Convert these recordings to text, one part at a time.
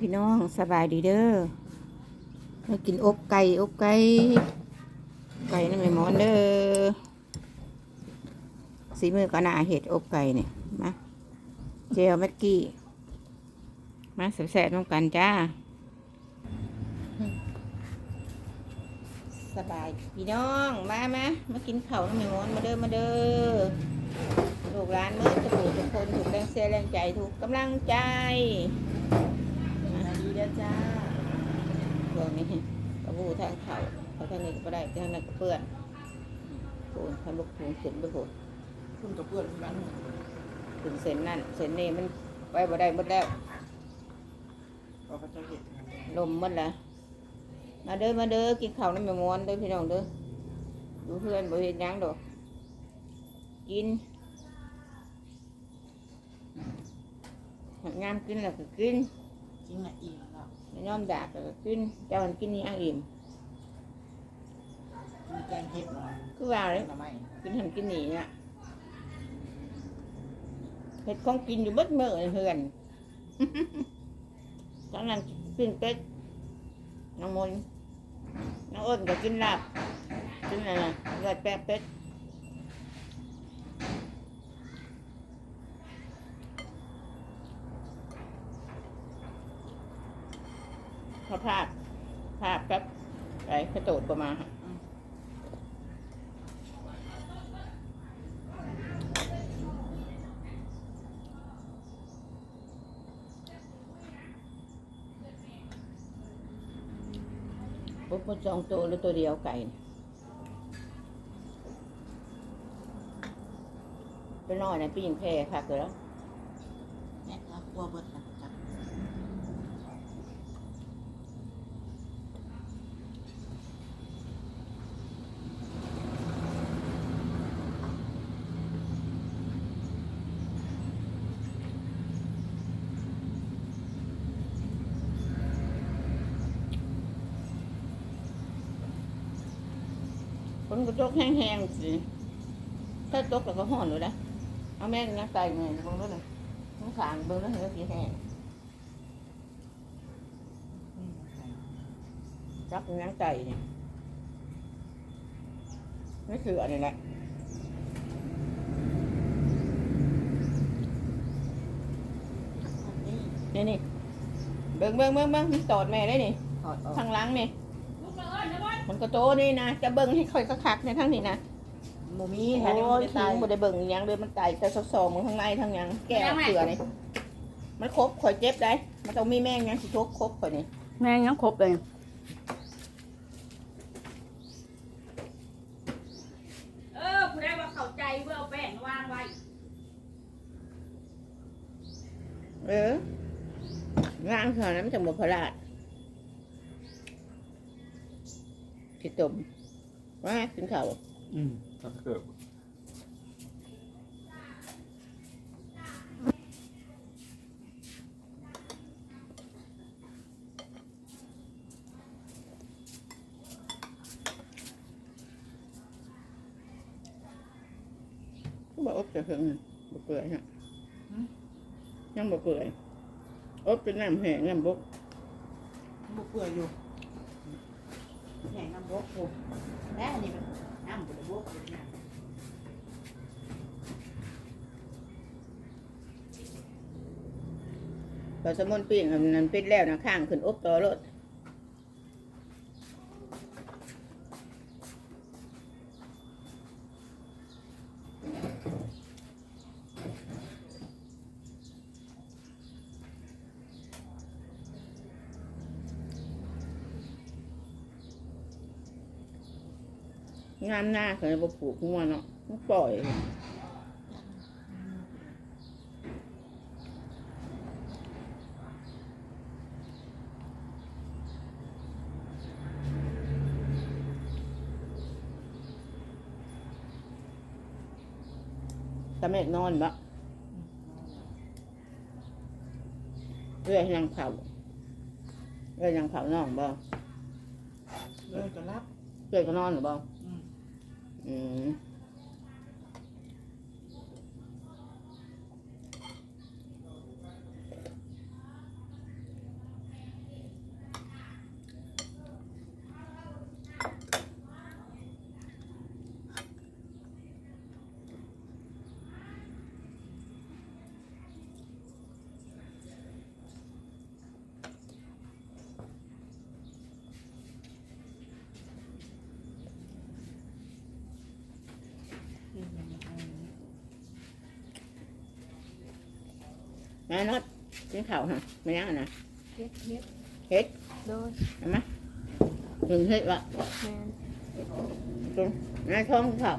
พี่น้องสบายดีเด้อมากินอบไก่อบไก่ ไก่นั่นไม่หมอนเด้อสีมือก็น่าเห็ดอบไก่เนี่ยมาเจลแม็กกี้ มาแสบๆน้องกันจ้า สบายพี่น้องมามามากินเข้าน้ำไม่หมอนมาเด้อมาเด้อลูกหลานเมื่อทุกผู้ทุกคนถูกแรงเสียแรงใจถูกกำลังใจ สวัสดีเด้อจ้าเรื่องนี้กระบูทางเขาเขาทางนี้ก็ได้ทางนั้นก็เปื้อนโผล่ทำลูกถุงเสร็จไปโผล่คุณกับเพื่อนกันถึงเส้นนั่นเส้นนี้มันไปบ่ได้หมดแล้วเราก็จะเห็นกันลมหมดแล้วมาเด้อมาเด้อกินข้าวน้ำแม่ม้วนเด้อพี่น้องเด้อดูเพื่อนบ่เห็นหยังดอกกินงามกินแล้วก็กิน จริงนะอีกแล้วไม่ยอมด่าก็กินเจ้ามันกินนี่อังอิ่มมีแกงเห็ดหน่อยคือว่าเลยทำไมกินหันกินหนีน่ะเห็ดของกินอยู่เบิดเมื่อเลยเพื่อนตอนนั้นกินเป็ดน้องมนต์น้องอ้นก็กินลาบกินอะไรนะเลือดแปะเป็ด พอภาพภาพกับไอ้กระโดดประมาณปุ๊บมันสองตัวหรือตัวเดียวไก่เนี่ยตัวน้อยนปิ้งแพร่ค่ะเกิดแล้วแม่ก็กลัวเบิดนะจ๊ะ ค นก็ตกแห้งๆสิ ถ้าตกแล้วก็ห่อนเลยนะเอาแม่งนะไก่แม่งเบิ่งด้วยเลยต้องขางเบิ่งแล้วเห็นว่าสีแห้งอืมใส่จับนังไก่เนี่ยนี่คืออันนี้แหละอันนี้นี่นี่เบิ่งเบิ่งเบิ่งเบิ่งมันตอดแม่ได้นี่ทางล้างนี่ มันก็โตนี่นะจะเบิ่งให้ค่อยคักๆในทั้งนี้นะหมูมีโอ้แถวนี้มันยจะทิ้ตายงบ่ได้เบิ่งอิหยังเลยมันไต่แต่ซองๆมึงข้างในทั้งหยังแก้วเกลือนี่มันครบข่อยเจ็บได้มันต้องมีแม่งหยังสิทกครบข่อยนี่แม่งยังครบเลย เออผู้ได้ว่าเข้าใจเพื่อเอาแป้งวางไว้ เออล้างเท่านั้นมันจะหมดพลาด ที่ต้มว่ากินข้าวอืมถ้าเกิดก็บอกอบจะหึงบ่เปื่อยฮะยังบ่เปื่อยอบเป็นน้ำแห้งน้ำบกบุกเปื่อยอยู่แห้งน้ำ บกผมแล้วนี่มันน้ำบุกบกผมนะพอสมุนปิ้งอันนั้นปิดแล้วนะข้างขึ้นอบต่อรถ งามหน้าเคยบ่ปลูกหัวเนาะมันปล่อยตะเมกนอนบะเรื่อยยังเผาเรื่อยยังเผาน้องบ่เลยจะรับเรื่อยก็นอนหรือบ่ อื นะน็อตกินข้าวฮะไม่ยังอะนะเฮ็ดเฮ็ดเฮ็ดโดยเอามาหนึ่งเฮ็ดวะแม่นตรงน้าท้องข้าว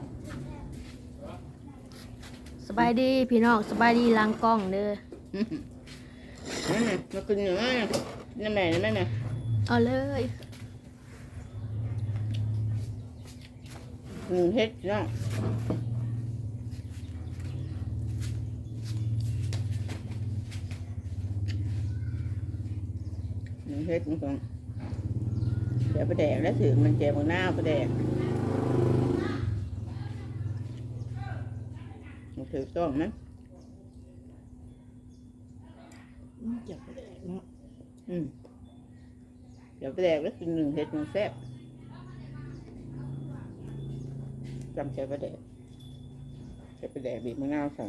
สบายดีพี่น้องสบายดีหลังกล้องเด้อนั่นน่ะมากินอยู่นั่นน่ะนั่นแม่นั่นน่ะเอาเลยหนึ่งเฮ็ดน้อง หนึ่งเฮ็ดมันก่อนเดี๋ยวไปแดกแล้วถือมันแจกมันหน้าไปแดกมันถือต้องมั้ยอืมจับไปเลยเนาะอืมเดี๋ยวไปแดกแล้วกินหนึ่งเฮ็ดหนึ่งแซ่บจำใจไปแดกจะไปแดกบีบมะนาวใส่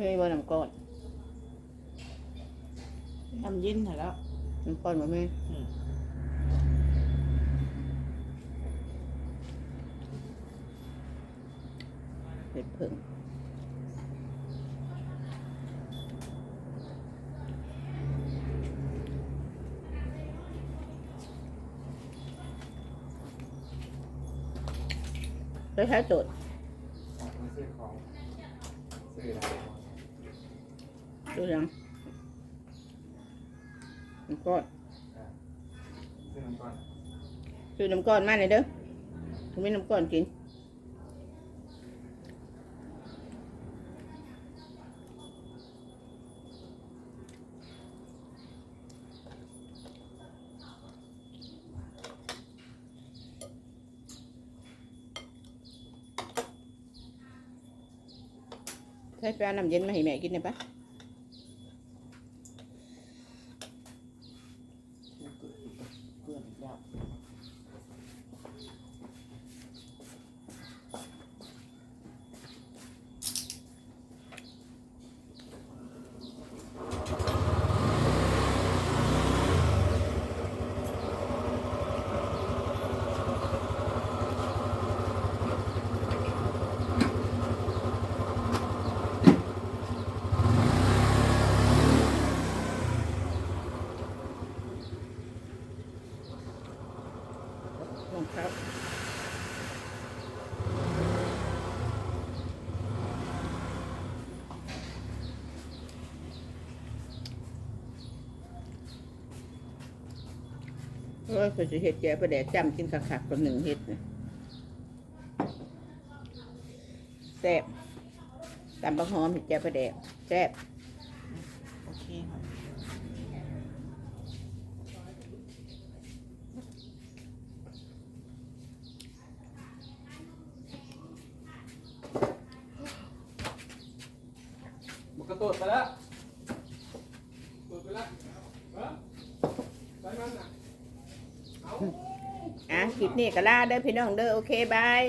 ไม่มีบอน้ำก้อนทำเย็นเหรอแล้วน้ำก้อนมาไหมอืมเห็ดเพิ่งแล้วใช้โจทย์ออกมาซื้อของซื้ออะไร ดูยังน้ำก้อนซื้อน้ำก่อนซื้อน้ำก้อนมาหน่อยเด้อถึงไม่น้ำก้อนกินใช้ไปเอาน้ำเย็นมาให้แม่กินได้ปะ ครองเท้าเอ้ยเขาจะเห็ดแก่ประแดดจำกินขักๆคนหนึ่งเห็ดนะแซ่บตำบักหอมเห็ดแก่ประแดดแซ่บ โอเคครับ บุกกระโดดไปแล้วตูดไปแล้วเออไปมันน่ะเอา อะคลิปนี้ก็ลาเด้อพี่น้องเด้อโอเคบาย